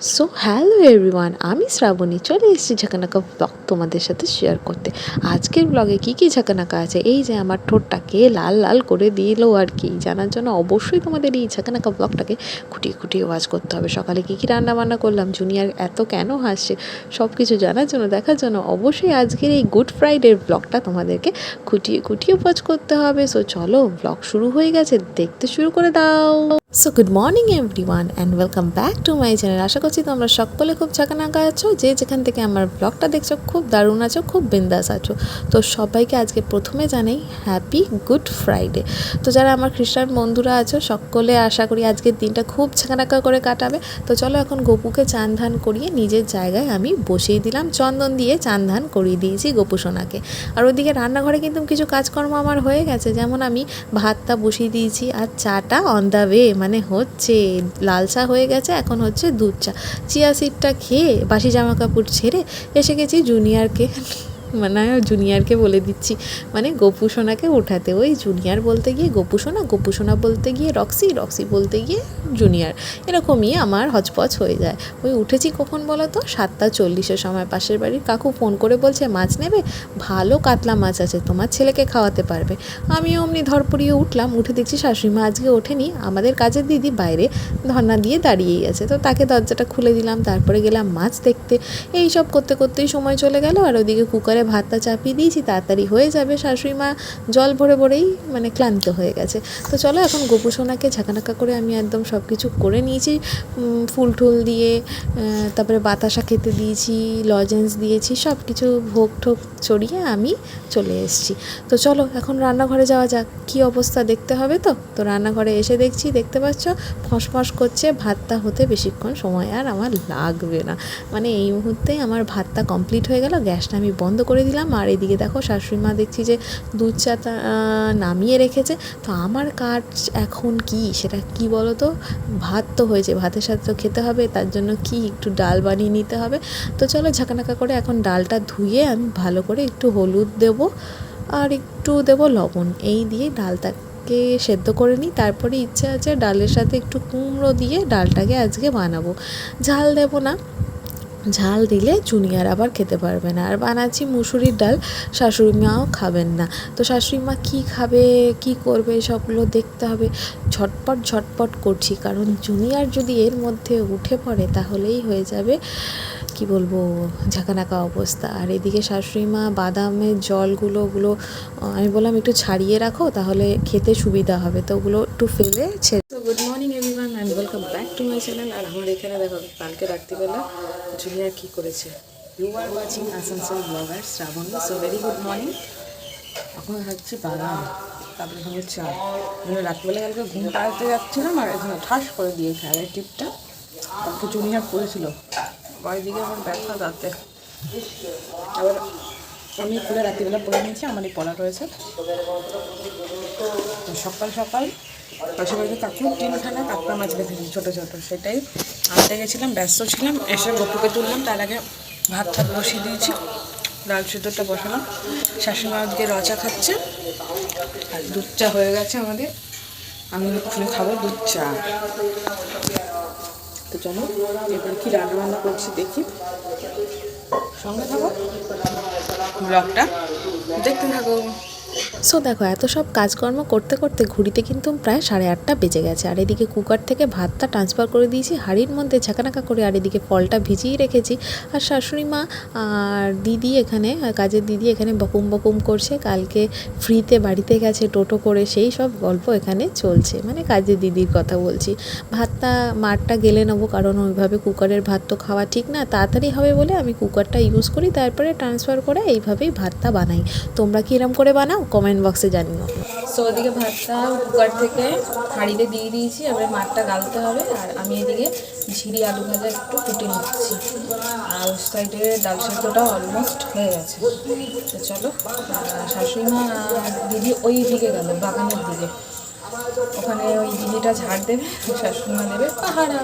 So hello everyone আমি শ্রাবণী, চলে এসেছি ঝাঁকানাকা ব্লগ তোমাদের সাথে শেয়ার করতে। আজকের ব্লগে কী কী ঝাঁকানাকা আছে? এই যে আমার ঠোঁটটাকে লাল লাল করে দিল আর কি। জানার জন্য অবশ্যই তোমাদের এই ঝাঁকানাকা ব্লগটাকে খুঁটিয়ে খুঁটিয়ে ওয়াজ করতে হবে। সকালে কী কী রান্না বান্না করলাম জুনিয়র এত কেন হাসছে সব কিছু জানার জন্য, দেখার জন্য অবশ্যই আজকের এই গুড ফ্রাইডের ব্লগটা তোমাদেরকে খুঁটিয়ে খুঁটিয়ে ওয়াজ করতে হবে। সো চলো ব্লগ শুরু হয়ে গেছে, দেখতে শুরু করে দাও। So good morning everyone and welcome back to my channel আশা করছি তোমরা সকলে খুব চাকানাকা আছো, যে যেখান থেকে আমার ব্লগটা দেখছ, খুব দারুণ আছো, খুব বিন্দাস আছো। তো সবাইকে আজকে প্রথমে জানাই হ্যাপি গুড ফ্রাইডে তো যারা আমার খ্রিস্টান বন্ধুরা আছো, সকলে আশা করি আজকের দিনটা খুব ছাকানাকা করে কাটাবে। তো চলো এখন গপুকে চান ধান করিয়ে নিজের জায়গায় আমি বসিয়ে দিলাম। চন্দন দিয়ে চান ধান করিয়ে দিয়েছি গপু সোনাকে। আর ওদিকে রান্নাঘরে কিন্তু কিছু কাজকর্ম আমার হয়ে গেছে। যেমন আমি ভাতটা বসিয়ে দিয়েছি আর চাটা অন দ্য ওয়ে মানে হচ্ছে লাল চা হয়ে গেছে, এখন হচ্ছে দুধ চা। চিয়া সিডটা খেয়ে বাসি জামা কাপড় ছেড়ে এসে গেছি জুনিয়রকে মানে জুনিয়রকে বলে দিচ্ছি। মানে গোপু সোনাকে ওঠাতে ওই জুনিয়র বলতে গিয়ে গোপু সোনা গোপু সোনা বলতে গিয়ে রক্সি রক্সি বলতে গিয়ে জুনিয়র। এরকমই আমার হচপচ হয়ে যায়। ওই উঠেছি কখন বলো তো? সাতটা চল্লিশের সময়। পাশের বাড়ির কাকু ফোন করে বলছে, মাছ নেবে? ভালো কাতলা মাছ আছে। তোমার ছেলেকে খাওয়াতে পারবে। আমি অমনি ধরপড়িয়ে উঠলাম। উঠে দেখছি শাশুড়ি মা আজকে ওঠেনি। আমাদের কাজের দিদি বাইরে ধর্না দিয়ে দাঁড়িয়েই আছে। তো তাকে দরজাটা খুলে দিলাম। তারপরে গেলাম মাছ দেখতে। এই সব করতে করতেই সময় চলে গেল। আর ওদিকে কুকারে ভাতটা চাপিয়ে দিয়েছি, তাড়াতাড়ি হয়ে যাবে। শাশুড়ি মা জল ভরে ভরেই মানে ক্লান্ত হয়ে গেছে। তো চলো এখন গোপু সোনাকে ঝাঁকানাকা করে আমি একদম সব কিছু করে নিয়েছি। ফুল টুল দিয়ে তারপরে বাতাসা খেতে দিয়েছি, লজেন্স দিয়েছি সব কিছু ভোগ ঠোক চড়িয়ে আমি চলে এসেছি। তো চলো এখন রান্নাঘরে যাওয়া যাক। কী অবস্থা দেখতে হবে তো? তো রান্নাঘরে এসে দেখছি, দেখতে পাচ্ছ, ফসফস করছে, ভাতটা হতে বেশিক্ষণ সময় আর আমার লাগবে না। মানে এই মুহূর্তে আমার ভাতটা কমপ্লিট হয়ে গেল, গ্যাসটা আমি বন্ধ করে দিলাম। আর এদিকে দেখো শাশুড়ি মা দেখছি যে দুধ চাটা নামিয়ে রেখেছে। তো আমার কাজ এখন কি? সেটা কি বলো তো ভাত তো হয়েছে, ভাতের সাথে তো খেতে হবে। তার জন্য কি? একটু ডাল বানিয়ে নিতে হবে। তো চলো ঝাঁকানাকা করে এখন ডালটা ধুয়ে আমি ভালো করে একটু হলুদ দেবো আর একটু দেবো লবণ। এই দিয়ে ডালটাকে সেদ্ধ করে নিই। তারপরে ইচ্ছে আছে ডালের সাথে একটু কুমড়ো দিয়ে ডালটাকে আজকে বানাবো। ঝাল দেবো না। ঝাল দিলে জুনিয়র আবার খেতে পারবে না। আর বানাচ্ছি মুসুরির ডাল, শাশুড়ি মাও খাবেন না। তো শাশুড়ি মা কী খাবে, কি করবে সবগুলো দেখতে হবে। ঝটপট ঝটপট করছি। কারণ জুনিয়র যদি এর মধ্যে উঠে পড়ে, তাহলেই হয়ে যাবে, কি বলব, ঝাঁকানাকা অবস্থা। আর এদিকে শাশুড়ি মা বাদামের জলগুলো, ওগুলো আমি বললাম একটু ছাড়িয়ে রাখো, তাহলে খেতে সুবিধা হবে। তো ওগুলো একটু ফেলে ছেড়ে তো good morning everyone and welcome channel আর আমার এখানে দেখো, কালকে রাত্রিবেলা জুনিয়র কী করেছে। You are watching Asansol blogger Shrabani so very good morning এখন হচ্ছে বাদাম তারপরে হলো চা মানে রাত্রিবেলা কালকে ঘুম পাড়াতে যাচ্ছিলাম, আর এখানে ঠাস করে আর এই টিপটা তারপর জুনিয়র করেছিল। দিকে আমার ব্যথা দাঁতে। আবার আমি খুলে রাত্রিবেলা পরে নিয়েছি, আমার এই পড়া রয়েছে। সকাল সকাল পাশে বাড়িতে কাকু তিনখানা কাঁকড়া মাছ রেখেছি ছোটো ছোটো, সেটাই। আনতে গেছিলাম, ব্যস্ত ছিলাম, এসে গপুকে তুললাম, তার আগে ভাত ভাত বসিয়ে দিয়েছি, ডাল সিদ্ধটা বসালাম। শাশুড়ি মা আজকে রচা খাচ্ছে, আর দুধ চা হয়ে গেছে আমাদের। আমি ওখানে খাব দুধ চা। তো চলো, এবার কি রান্না বান্না করছি দেখি। সঙ্গে থাকো, ব্লগটা। দেখতে থাকো। সো দেখো, এত সব কাজকর্ম করতে করতে ঘুড়িতে কিন্তু প্রায় সাড়ে আটটা বেজে গেছে। আর এদিকে কুকার থেকে ভাতটা ট্রান্সফার করে দিয়েছি, হাঁড়ির মধ্যে ঝাঁকানাকা করে আর এদিকে ফলটা ভিজিয়ে রেখেছি। আর শাশুড়ি মা আর দিদি এখানে কাজের দিদি এখানে বকুম বকুম করছে। কালকে ফ্রিতে বাড়িতে গেছে, টোটো করে, সেই সব গল্প এখানে চলছে। মানে কাজের দিদির কথা বলছি। ভাতটা, মারটা গেলে নেব, কারণ ওইভাবে কুকারের ভাত তো খাওয়া ঠিক না। তাড়াতাড়ি হবে বলে আমি কুকারটা ইউজ করি, তারপরে ট্রান্সফার করে এইভাবেই ভাতটা বানাই। তোমরা কি এরম করে বানাও? কমেন্ট বক্সে জানিও। সো ওদিকে ভাতটা কুকার থেকে হাঁড়িতে দিয়ে দিয়েছি, এবারে মাঠটা গালতে হবে, আর আমি এদিকে ঝিরি আলু ভাজা একটু ফুটে নিচ্ছি। আর সাইডে ডাল সেদ্ধটা অলমোস্ট হয়ে গেছে। তো চলো শাশুড়ি মা দিদি ওই দিকে গেল, বাগানের দিকে। ওখানে ওই দিদিটা ঝাড় দেবে শাশুড়ি মা দেবে পাহাড়া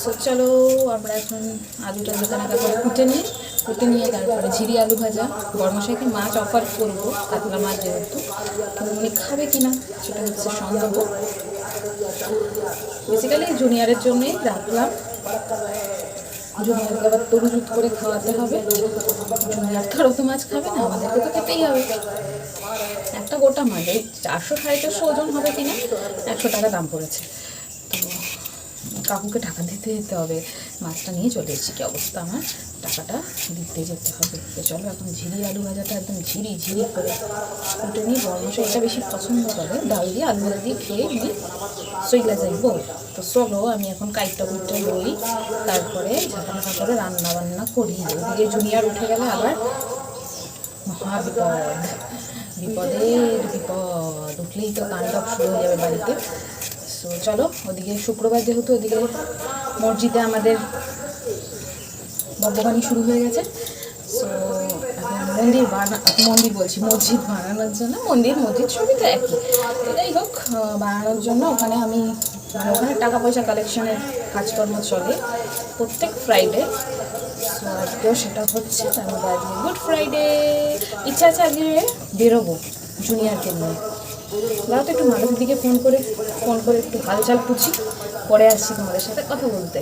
সো চলো, আমরা এখন আলুটা দোকানে করে কুটে নিই। কুটে নিয়ে তারপরে ঝিরি আলু ভাজা। গরমশাইকে মাছ অফার করব, কাতলা মাছ যেহেতু। উনি খাবে কি না সেটা হচ্ছে সন্দেহ। বেসিক্যালি জুনিয়রের জন্যই রাখলাম। জুনিয়রকে আবার তরুজুত করে খাওয়াতে হবে। জুনিয়র তো আর অত মাছ খাবে না, আমাদেরকে তো খেতেই হবে। একটা গোটা মাছ, এই চারশো সাড়ে চারশো ওজন হবে কিনা, একশো টাকা দাম পড়েছে। তো কাকুকে টাকা দিতে যেতে হবে। মাছটা নিয়ে চলে এসেছি। কি অবস্থা আমার? টাকাটা দিতে যেতে হবে। তো চলো এখন ঝিরি আলু ভাজাটা একদম ঝিরি ঝিরি করে ওটা নিয়ে বর্মশা এটা বেশি পছন্দ করে। ডাল দিয়ে আলু ভাজা দিয়ে খেয়ে নিয়ে সইলা যাইব তো চলো আমি এখন কাইটটা কুইটটা লই তারপরে ঝাঁকা করে রান্না বান্না করি। ওদিকে জুনিয়র উঠে গেলে আবার মহা বিপদ বিপদের বিপদ। উঠলেই তো তাণ্ডব শুরু হয়ে যাবে বাড়িতে। সো চলো, ওদিকে শুক্রবার যেহেতু ওদিকে মসজিদে আমাদের বব্ববাণী শুরু হয়ে গেছে। সো মন্দির বানা, মন্দির বলছি, মসজিদ বানানোর জন্য মন্দির, মসজিদ সবই তো একই। যাই হোক বানানোর জন্য ওখানে আমি, ওখানে টাকা পয়সা কালেকশনের কাজকর্ম চলে প্রত্যেক ফ্রাইডে তো আজকেও সেটা হচ্ছে, তার মধ্যে গুড ফ্রাইডে ইচ্ছা আছে আজকে বেরোবো জুনিয়রকে নিয়ে। তো একটু মানুষের দিকে ফোন করে ফোন করে একটু হালচাল পুছি পরে আসছি তোমাদের সাথে কথা বলতে।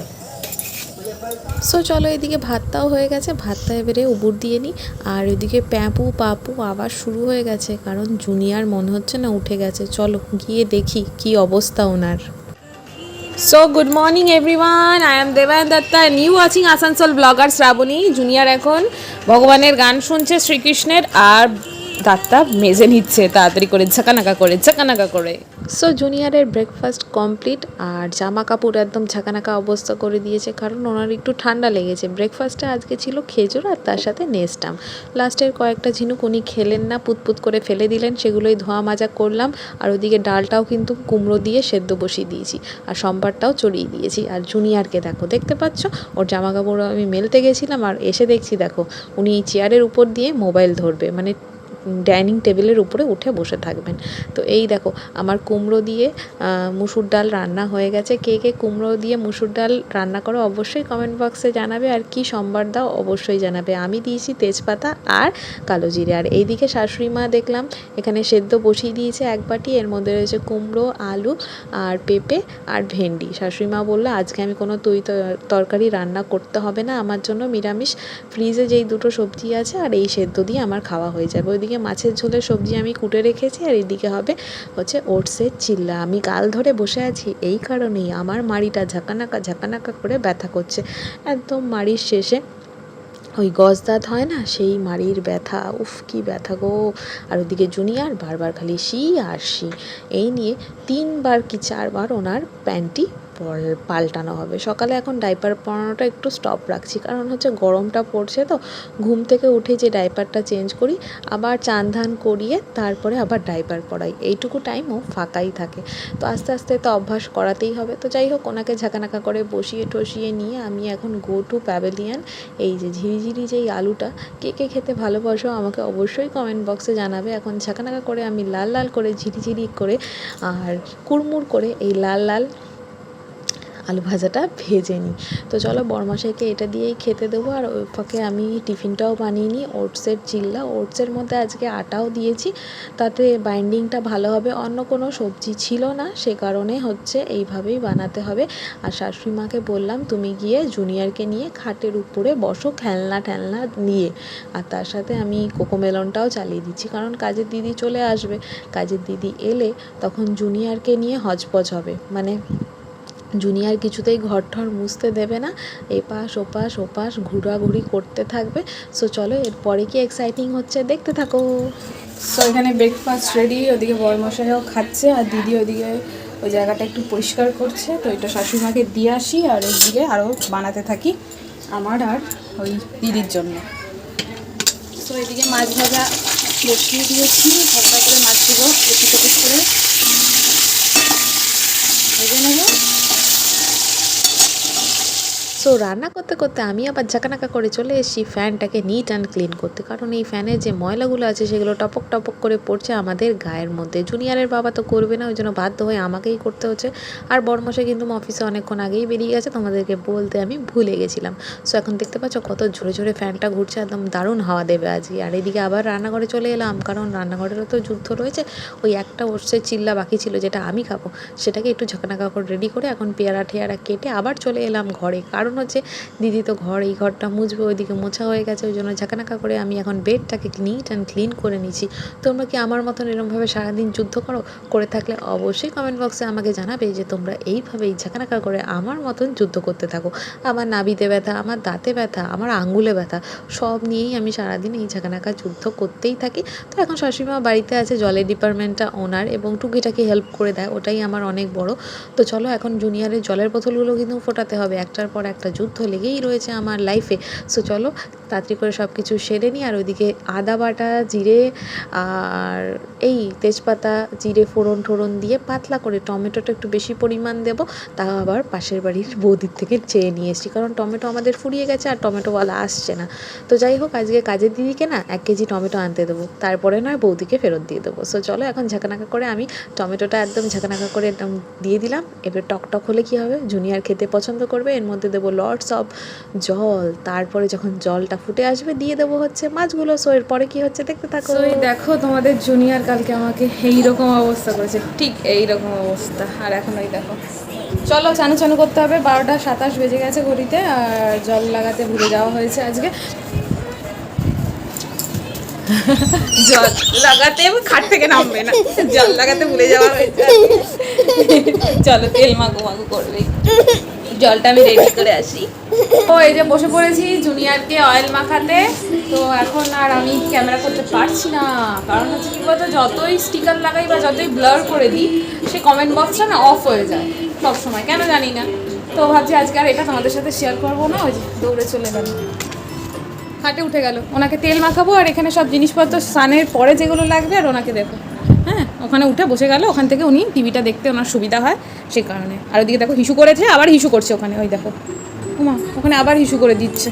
সো চলো এদিকে ভাতটাও হয়ে গেছে। ভাতটা এবারে উবুর দিয়ে নিই। আর ওইদিকে প্যাপু, পাপু আবার শুরু হয়ে গেছে, কারণ জুনিয়র মনে হচ্ছে না উঠে গেছে। চলো গিয়ে দেখি কি অবস্থা ওনার। So good morning everyone I am Debayan Datta you watching Asansol blogger Shrabani junior এখন। ভগবানের গান শুনছে শ্রীকৃষ্ণের, আর দাঁতটা মেজে নিচ্ছে, তাড়াতাড়ি করে ঝাঁকানাকা করে ঝাঁকানাকা করে। সো জুনিয়রের ব্রেকফাস্ট কমপ্লিট আর জামা কাপড় একদম ঝাঁকানাকা অবস্থা করে দিয়েছে, কারণ ওনার একটু ঠান্ডা লেগেছে। ব্রেকফাস্টে আজকে ছিল খেজুর আর তার সাথে নেস্টাম। লাস্টের কয়েকটা ঝিনুক উনি খেলেন না, পুতপুত করে ফেলে দিলেন, সেগুলোই ধোয়া মাজা করলাম। আর ওদিকে ডালটাও কিন্তু কুমড়ো দিয়ে সেদ্ধ বসিয়ে দিয়েছি আর সম্বারটাও চড়িয়ে দিয়েছি। আর জুনিয়রকে দেখো, দেখতে পাচ্ছ? ওর জামা কাপড় আমি মেলতে গেছিলাম আর এসে দেখছি, দেখো, উনি চেয়ারের উপর দিয়ে মোবাইল ধরবে। মানে ডাইনিং টেবিলের উপরে উঠে বসে থাকবেন। তো এই দেখো, আমার কুমড়ো দিয়ে মুসুর ডাল রান্না হয়ে গেছে। কে কে কুমড়ো দিয়ে মুসুর ডাল রান্না করো অবশ্যই কমেন্ট বক্সে জানাবে। আর কি সম্বার দাও অবশ্যই জানাবে। আমি দিয়েছি তেজপাতা আর কালো জিরে। আর এইদিকে শাশুড়ি মা দেখলাম, এখানে সেদ্ধ বসিয়ে দিয়েছে এক বাটি। এর মধ্যে রয়েছে কুমড়ো, আলু আর পেঁপে আর ভেন্ডি। শাশুড়ি মা বলল, আজকে আমি কোনো তৈ, তরকারি রান্না করতে হবে না। আমার জন্য নিরামিষ। ফ্রিজে যেই দুটো সবজি আছে আর এই সেদ্ধ দিয়ে আমার খাওয়া হয়ে যাবে। ওইদিকে মাছের ঝোলের সবজি আমি কুটে রেখেছি আর এদিকে হবে হচ্ছে ওটসের চিল্লা। আমি গাল ধরে বসে আছি এই কারণেই আমার মাড়িটা ঝাঁকানাকা ঝাঁকানাকা করে ব্যথা করছে। একদম মাড়ির শেষে ওই গজদাঁত হয় না, সেই মাড়ির ব্যথা, উফ, কি ব্যথা গো। আর ওদিকে জুনিয়র বারবার খালি শি আর শি। এই নিয়ে তিনবার কি চারবার ওনার প্যান্টটি পল- পাল্টানো হবে। সকালে এখন ডাইপার পরানোটা একটু স্টপ রাখছি, কারণ হচ্ছে গরমটা পড়ছে তো। ঘুম থেকে উঠে যে ডাইপারটা চেঞ্জ করি, আবার চান ধান করিয়ে তারপরে আবার ডাইপার পরাই। এইটুকু টাইমও ফাঁকাই থাকে। তো আস্তে আস্তে তো অভ্যাস করাতেই হবে। তো যাই হোক, ওনাকে ঝাঁকানাকা করে বসিয়ে টসিয়ে নিয়ে আমি এখন গো টু প্যাভেলিয়ান এই যে ঝিরিঝিরি যেই আলুটা, কে কে খেতে ভালোবাসো আমাকে অবশ্যই কমেন্ট বক্সে জানাবে। এখন ঝাঁকানাকা করে আমি লাল লাল করে ঝিরিঝিরি করে আর কুড়মুড় করে এই লাল লাল আলু ভাজাটা ভেজে নিই। তো চলো বরমাসাইকে এটা দিয়েই খেতে দেবো। আর ওই ফাঁকে আমি টিফিনটাও বানিয়ে নিই। ওটসের চিল্লা। ওটসের মধ্যে আজকে আটাও দিয়েছি। তাতে বাইন্ডিংটা ভালো হবে। অন্য কোনো সবজি ছিল না। সে কারণে হচ্ছে এইভাবেই বানাতে হবে। আর শাশুড়ি মাকে বললাম, তুমি গিয়ে জুনিয়রকে নিয়ে খাটের উপরে বসো খেলনা ঠেলনা নিয়ে। আর তার সাথে আমি কোকোমেলনটাও চালিয়ে দিচ্ছি। কারণ কাজের দিদি চলে আসবে। কাজের দিদি এলে তখন জুনিয়রকে নিয়ে হজপজ হবে। মানে জুনিয়র কিছুতেই ঘর ঠর মুছতে দেবে না। এপাশ, ওপাশ ওপাশ ঘোরাঘুরি করতে থাকবে। সো চলো, এরপরে কি এক্সাইটিং হচ্ছে দেখতে থাকো। সো এখানে ব্রেকফাস্ট রেডি ওদিকে বরমশাইও খাচ্ছে আর দিদি ওদিকে ওই জায়গাটা একটু পরিষ্কার করছে। তো এটা শাশুড়িমাকে দিয়ে আসি আর ওইদিকে আরও বানাতে থাকি আমার আর ওই দিদির জন্য। তো এদিকে মাছ ভাজা বসিয়ে দিয়েছি। হালকা করে মাছগুলো করে। ভেজে নেব। সো রান্না করতে করতে আমি আবার ঝাঁকানাকা করে চলে এসেছি ফ্যানটাকে নিট অ্যান্ড ক্লিন করতে। কারণ এই ফ্যানের যে ময়লাগুলো আছে, সেগুলো টপক টপক করে পড়ছে আমাদের গায়ের মধ্যে। জুনিয়রের বাবা তো করবে না, ওই জন্য বাধ্য হয়ে আমাকেই করতে হচ্ছে। আর বড়মশাই কিন্তু অফিসে অনেকক্ষণ আগেই বেরিয়ে গেছে, তোমাদেরকে বলতে আমি ভুলে গেছিলাম। সো এখন দেখতে পাচ্ছ কত ঝরে ঝরে ফ্যানটা ঘুরছে, একদম দারুণ হাওয়া দেবে আজকে আর এদিকে আবার রান্নাঘরে চলে এলাম, কারণ রান্নাঘরেরও তো যুদ্ধ রয়েছে। ওই একটা ওটসের চিল্লা বাকি ছিল, যেটা আমি খাব, সেটাকে একটু ঝাঁকানাকা করে রেডি করে এখন পেয়ারা ঠেয়ারা কেটে আবার চলে এলাম ঘরে। কারণ কারণ হচ্ছে, দিদি তো ঘর, এই ঘরটা মুছবে, ওইদিকে মোছা হয়ে গেছে, ওই জন্য ঝাঁকানাকা করে আমি এখন বেডটাকে নিট অ্যান্ড ক্লিন করে নিচ্ছি। তোমরা কি আমার মতন এরমভাবে সারাদিন যুদ্ধ করো? করে থাকলে অবশ্যই কমেন্ট বক্সে আমাকে জানাবে যে, তোমরা এইভাবেই ঝাঁকানাকা করে আমার মতন যুদ্ধ করতে থাকো। আমার নাবিতে ব্যথা, আমার দাঁতে ব্যথা, আমার আঙ্গুলে ব্যথা, সব নিয়েই আমি সারাদিন এই ঝাঁকানাকা যুদ্ধ করতেই থাকি। তো এখন শাশুড়িমা বাড়িতে আছে, জলের ডিপার্টমেন্টটা ওনার এবং টুকিটাকি হেল্প করে দেয়, ওটাই আমার অনেক বড়। তো চলো, এখন জুনিয়রের জলের বোতলগুলো কিন্তু ফোটাতে হবে, একটার পর একটা যুদ্ধ লেগেই রয়েছে আমার লাইফে সো চলো তাড়াতাড়ি করে সব কিছু সেরে নিই, আর ওইদিকে আদা বাটা, জিরে, আর এই তেজপাতা, জিরে ফোড়ন ঠোড়ন দিয়ে পাতলা করে টমেটোটা একটু বেশি পরিমাণ দেবো। তাও আবার পাশের বাড়ির বৌদির থেকে চেয়ে নিয়ে এসেছি, কারণ টমেটো আমাদের ফুরিয়ে গেছে আর টমেটোওয়ালা আসছে না। তো যাই হোক, আজকে কাজের দিদিকে না এক কেজি টমেটো আনতে দেবো, তারপরে নয় বৌদিকে ফেরত দিয়ে দেবো। সো চলো, এখন ঝাঁকানাকা করে আমি টমেটোটা একদম ঝাঁকানাকা করে একদম দিয়ে দিলাম। এবার টক টক হলে কী হবে? জুনিয়র খেতে পছন্দ করবে, এর মধ্যে দেবো লর্ডস অফ জল, তারপরে যখন জলটা ফুটে আসবে, দিয়ে দেবো হচ্ছে মাছগুলো। সো এরপরে কী হচ্ছে দেখতে থাকো। এই দেখো, তোমাদের জুনিয়র কালকে আমাকে এইরকম অবস্থা করেছে। ঠিক এইরকম অবস্থা। আর এখন ওই দেখো। চলো, চানু চানু করতে হবে। বারোটা সাতাশ বেজে গেছে ঘড়িতে, আর জল লাগাতে ভুলে যাওয়া হয়েছে আজকে। জল লাগাতে খাট থেকে নামবে না। জল লাগাতে ভুলে যাওয়া হয়েছে চলো, তেল মাগু মাগু করবে। জলটা আমি রেডি করে আসি। ও, এই যে বসে পড়েছি জুনিয়রকে অয়েল মাখাতে। তো এখন আর আমি ক্যামেরা করতে পারছি না। কারণ হচ্ছে কি বলতো, যতই স্টিকার লাগাই বা যতই ব্লার করে দিই, সে কমেন্ট বক্সটা না অফ হয়ে যায় সব সময় কেন জানি না। তো ভাবছি আজকে আর এটা তোমাদের সাথে শেয়ার করব না, ওই দৌড়ে চলে গেল। হাটে উঠে গেল। ওনাকে তেল মাখাবো আর এখানে সব জিনিসপত্র স্নানের পরে যেগুলো লাগবে আর ওনাকে দেখো হ্যাঁ ওখানে উঠে বসে গেল, ওখান থেকে উনি টিভিটা দেখতে ওনার সুবিধা হয়, সেই কারণে। আর ওদিকে দেখো হিসু করেছে, আবার হিসু করছে ওখানে, ওই দেখো। উমা ওখানে আবার হিসু করে দিচ্ছে।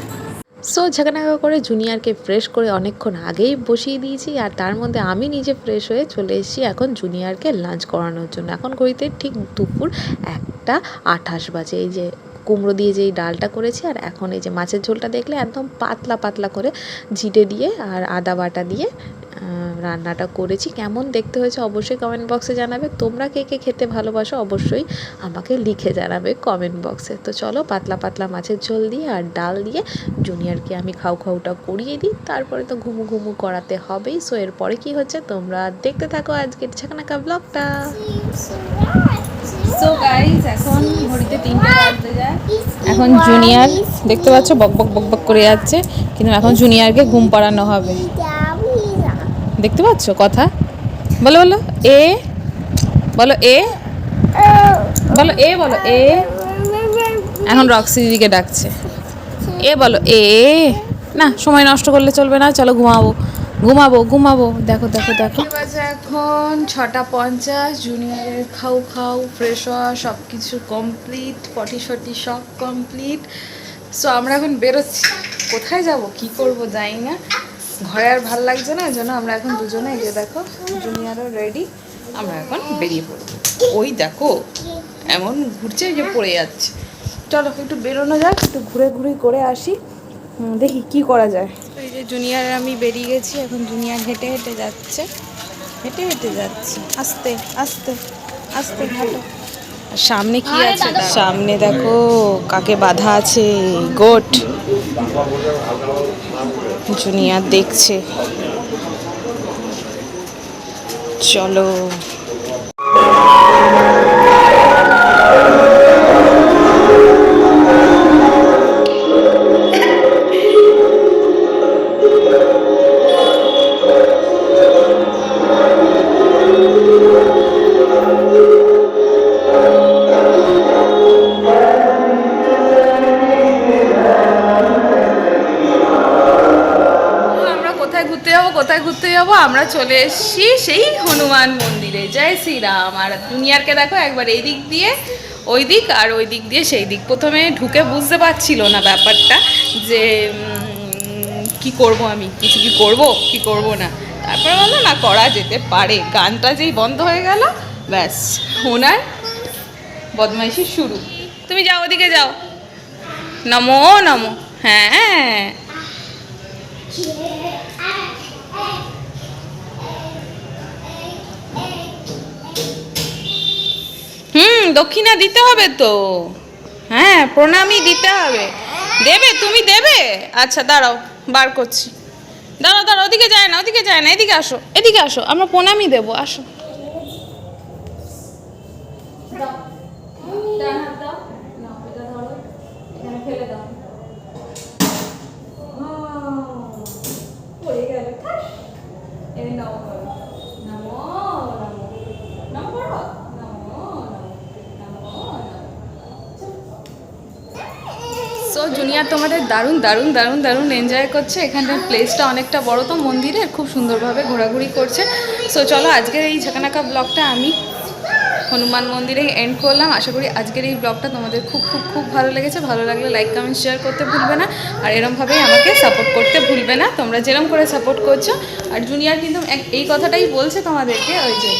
সো ঝাঁকানাকা করে জুনিয়রকে ফ্রেশ করে অনেকক্ষণ আগেই বসিয়ে দিয়েছি, আর তার মধ্যে আমি নিজে ফ্রেশ হয়ে চলে এসেছি এখন জুনিয়রকে লাঞ্চ করানোর জন্য। এখন ঘড়িতে ঠিক দুপুর একটা আঠাশ বাজে। এই যে কুমড়ো দিয়ে যেই ডালটা করেছি, আর এখন এই যে মাছের ঝোলটা দেখলে একদম পাতলা পাতলা করে জিরে দিয়ে আর আদা বাটা দিয়ে রান্নাটা করেছি। কেমন দেখতে হয়েছে অবশ্যই কমেন্ট বক্সে জানাবে। তোমরা কে কে খেতে ভালোবাসো অবশ্যই আমাকে লিখে জানাবে কমেন্ট বক্সে তো চলো পাতলা পাতলা মাছের ঝোল দিয়ে আর ডাল দিয়ে জুনিয়রকে আমি খাও খাওটা করিয়ে দিই। তারপরে তো ঘুমু ঘুমু করাতে হবেই। সো এরপরে কি হচ্ছে? তোমরা দেখতে থাকো আজকের ছাকানাকা ব্লগটা সো গাইস এখন ঘড়িতে তিনটে বাজতে যায়। এখন জুনিয়র দেখতে পাচ্ছ বক বক বক বক করে যাচ্ছে। কিন্তু এখন জুনিয়রকে ঘুম পাড়ানো হবে। দেখতে পাচ্ছ কথা? বলো বলো, এ বলো এ বলো এ বলো, এ। এখন রক্সি দিদিকে ডাকছে। এ, বলো, এ, না, সময় নষ্ট করলে চলবে না, চলো ঘুমাবো। ঘুমাবো ঘুমাবো। দেখো দেখো দেখো। এখন ছটা পঞ্চাশ জুনিয়রের খাও খাও ফ্রেশ হওয়া সব কিছু কমপ্লিট পটি শটি সব কমপ্লিট সো আমরা এখন বেরোচ্ছি। কোথায় যাব? কি করব? যাই না। ঘরে আর ভালো লাগছে না এই জন্য আমরা এখন দুজনে এই যে দেখো জুনিয়রও রেডি আমরা এখন বেরিয়ে পড়ব। ওই দেখো এমন ঘুরছে যে পড়ে যাচ্ছে। চলো একটু বেরোনো যাক একটু ঘুরে ঘুরে করে আসি। দেখি কি করা যায়। এই যে জুনিয়র আমি বেরিয়ে গেছি এখন জুনিয়র হেঁটে হেঁটে যাচ্ছে। হেঁটে হেঁটে যাচ্ছে। আস্তে আস্তে আস্তে হাঁটো আর সামনে কি আছে? সামনে দেখো কাকে বাধা আছে গোট জুনিয়র দেখছে। চলো। যাব, আমরা চলে এসেছি সেই হনুমান মন্দিরে। জয় শ্রীরাম। আর দুনিয়ারকে দেখো, একবার এই দিক দিয়ে, ওই দিক, আর ওই দিক দিয়ে সেই দিক। প্রথমে ঢুকে বুঝতে পারছিল না ব্যাপারটা যে কি করব আমি? কিছু কি করব? কি করব না? তারপরে বলল, না, করা যেতে পারে। গানটা যেই বন্ধ হয়ে গেল, ব্যাস, ওনার বদমাইশি শুরু। তুমি যাও, ওদিকে যাও। নমো নমো। হ্যাঁ। দক্ষিণা দিতে হবে তো। হ্যাঁ প্রণামই দিতে হবে। দেবে? তুমি দেবে? আচ্ছা দাঁড়াও, বার করছি। দাঁড়াও দাঁড়াও, ওদিকে যায় না, ওদিকে যায় না, এদিকে আসো এদিকে আসো, আমরা প্রণামই দেবো, আসো। জুনিয়র তোমাদের দারুণ দারুণ দারুণ দারুণ এনজয় করছে। এখানটার প্লেসটা অনেকটা বড় তো, মন্দিরের। খুব সুন্দরভাবে ঘোরাঘুরি করছে। সো চলো আজকের এই ঝাঁকানাকা ব্লগটা আমি হনুমান মন্দিরে এন্ড করলাম। আশা করি আজকের এই ব্লগটা তোমাদের খুব খুব খুব ভালো লেগেছে। ভালো লাগলে লাইক কমেন্ট শেয়ার করতে ভুলবে না। আর এরমভাবেই আমাকে সাপোর্ট করতে ভুলবে না। তোমরা যেরম করে সাপোর্ট করছ। আর জুনিয়র কিন্তু এই কথাটাই বলছে তোমাদেরকে, ওই যে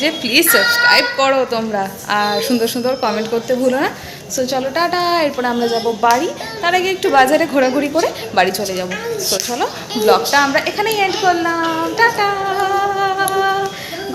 যে প্লিজ সাবস্ক্রাইব করো তোমরা। আর সুন্দর সুন্দর কমেন্ট করতে ভুলো না। সো চলো টাটা। এরপরে আমরা যাব বাড়ি। তার আগে একটু বাজারে ঘোরাঘুরি করে বাড়ি চলে যাব। সো চলো ব্লগটা আমরা এখানেই এন্ড করলাম। টাটা!